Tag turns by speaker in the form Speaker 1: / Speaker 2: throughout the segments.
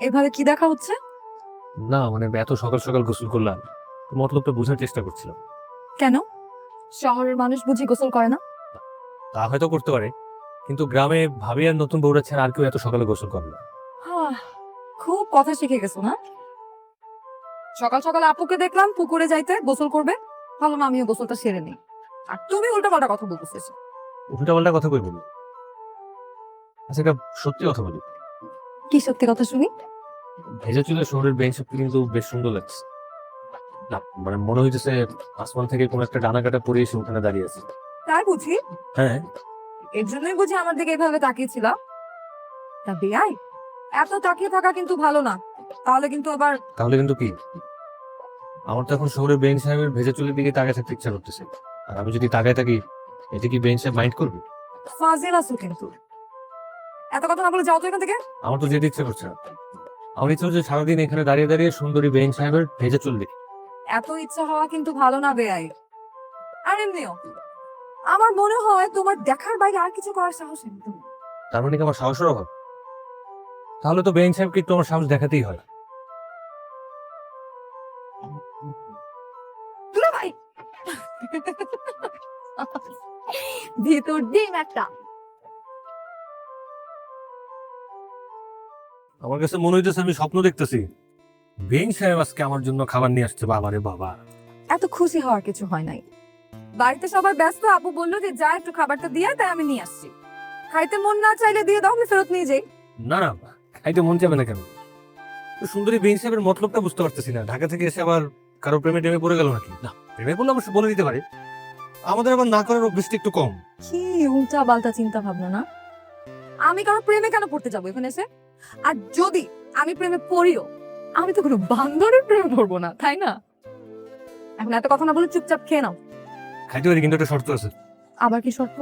Speaker 1: এভাবে কি দেখা হচ্ছে?
Speaker 2: না মানে এত সকাল সকাল গোসল করলাম। মতলবটা বোঝার চেষ্টা করছিলাম।
Speaker 1: কেন? শহরের মানুষ বুঝি গোসল করে না?
Speaker 2: তা হয়তো করতে পারে। কিন্তু গ্রামে ভাবি আর নতুন বউরা ছাড়া আর কেউ এত সকালে গোসল করে না।
Speaker 1: খুব কথা শিখে গেছো না? সকাল সকাল আপুকে দেখলাম পুকুরে যাইতে গোসল করবে। ভাবলাম আমিও গোসলটা সেরে নিই। আর তুমি উল্টা পাল্টা কথা বলতেছিস
Speaker 2: উল্টা পাল্টা কথা কই বলি? আচ্ছা একটা সত্যি কথা বলি।
Speaker 1: কি সত্যি কথা শুনি?
Speaker 2: ভেজা চুলে শহরের বেঞ্চ কিন্তু বেশ সুন্দর লাগছে। না মানে মনে হইতেছে আসমান থেকে কোন একটা ডানা কাটা পরে এসে ওখানে দাঁড়িয়ে আছে।
Speaker 1: তাই বুঝি?
Speaker 2: হ্যাঁ।
Speaker 1: এর জন্যই বুঝি আমার দিকে এভাবে তাকিয়েছিলাম তা বেআই এত তাকিয়ে থাকা কিন্তু ভালো না। তাহলে কিন্তু আবার
Speaker 2: তাহলে কিন্তু কি? আমার তো এখন শহরের বেঞ্চ সাহেবের ভেজা চুলের দিকে তাকায় থাকতে ইচ্ছা করতেছে। আর আমি যদি তাকায় থাকি এতে কি বেঞ্চ সাহেব মাইন্ড করবে?
Speaker 1: ফাজেল আছো কিন্তু। এত কথা না বলে যাও তো এখান থেকে।
Speaker 2: আমার তো যেতে ইচ্ছে করছে না। আমার ইচ্ছে হচ্ছে সারাদিন এখানে দাঁড়িয়ে দাঁড়িয়ে সুন্দরী বেঞ্চ সাহেবের ভেজা চুল দেখি।
Speaker 1: এত ইচ্ছা হওয়া কিন্তু ভালো না বেআই আর এমনিও আমার মনে হয় তোমার দেখার বাইরে আর কিছু করার সাহস নেই তোমার।
Speaker 2: তার মানে কি আমার সাহসের অভাব? তাহলে তো বেঞ্চ সাহেবকে আমার সাহস দেখাতেই হয়।
Speaker 1: দুলা ভাই! ভিতর ডিম একটা।
Speaker 2: আমার কাছে মনে হইতেছে আমি স্বপ্ন দেখতেছি। বেঞ্চ সাহেব আজকে আমার জন্য খাবার নিয়ে আসছে বাবা রে বাবা।
Speaker 1: এত খুশি হওয়ার কিছু হয় নাই। বাড়িতে সবাই ব্যস্ত আপু বলল যে যা একটু খাবারটা দিয়ে তাই আমি নিয়ে আসছি। খাইতে মন না চাইলে দিয়ে দাও আমি ফেরত নিয়ে যাই।
Speaker 2: না না খাইতে মন যাবে না কেন? সুন্দরী বেঞ্চ সাহেবের মতলবটা বুঝতে পারতেছি না। ঢাকা থেকে এসে আবার কারও প্রেমে টেমে পড়ে গেল নাকি? না প্রেমে পড়লে অবশ্য বলে দিতে পারে। আমাদের আবার না করার অভ্যেসটা একটু কম।
Speaker 1: কি উল্টা পাল্টা চিন্তা ভাবনা না? আমি কারও প্রেমে কেন পড়তে যাব এখানে এসে আর যদি আমি প্রেমে পড়িও আমি তো কোনো বান্দরের প্রেমে পড়ব না তাই না? এখন এত কথা না বলে চুপচাপ খেয়ে নাও।
Speaker 2: খাইতে পারি কিন্তু একটা শর্ত আছে।
Speaker 1: আবার কি শর্ত?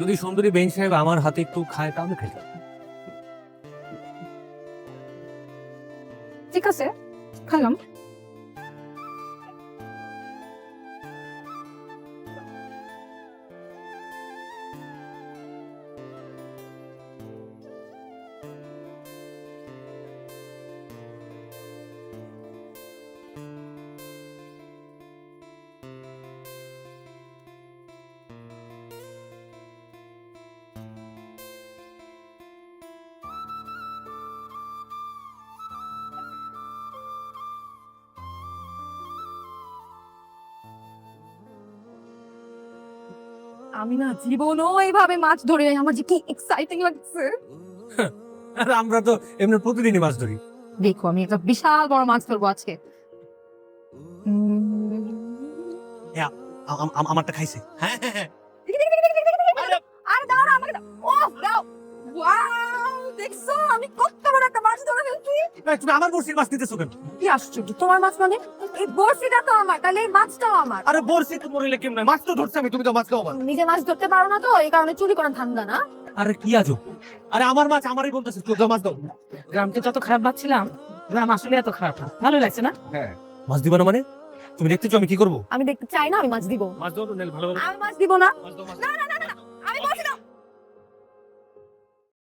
Speaker 2: যদি সুন্দরী বেঞ্চ সাহেব আমার হাতে একটু খায় তাহলে খাইতাম
Speaker 1: ঠিক আছে খালাম। আমি না জীবনও এইভাবে মাছ ধরে আমার যে কি এক্সাইটিং লাগছে।
Speaker 2: আর আমরা তো এমনি প্রতিদিনই মাছ ধরি।
Speaker 1: দেখো আমি একটা বিশাল বড় মাছ ধরবো আজকে।
Speaker 2: আমারটা খাইছে। হ্যাঁ হ্যাঁ হ্যাঁ।
Speaker 1: আরে দাও আমাকে দাও। ও দাও। ওয়াও দেখছ? আমি কত বড়
Speaker 2: তুমি আমার বড়শির মাছ নিতেছো কেন?
Speaker 1: কি আশ্চর্য তোমার মাছ মানে? এই বড়শিটা তো আমার তাহলে এই মাছটাও আমার।
Speaker 2: আরে বড়শি তো মরিলে কেমন? মাছ তো ধরছে আমি তুমি তো মাছ খাও
Speaker 1: নিজে মাছ ধরতে পারো না তো এই কারণে চুরি করার ধান্দা না।
Speaker 2: আরে কি আজব। আরে আমার মাছ আমারই বলতেছে চোদ্দ মাছ দাও।
Speaker 3: গ্রামকে যত খারাপ ভাবছিলাম গ্রাম আসলে এত খারাপ না। ভালো লাগছে না?
Speaker 2: মাছ দিবা না মানে? তুমি দেখতেছো আমি কি করব?
Speaker 1: আমি দেখতে চাই না আমি মাছ দিব।
Speaker 2: মাছ দাও তো ভালো
Speaker 1: আমি মাছ দিব না।
Speaker 2: মাছ
Speaker 1: না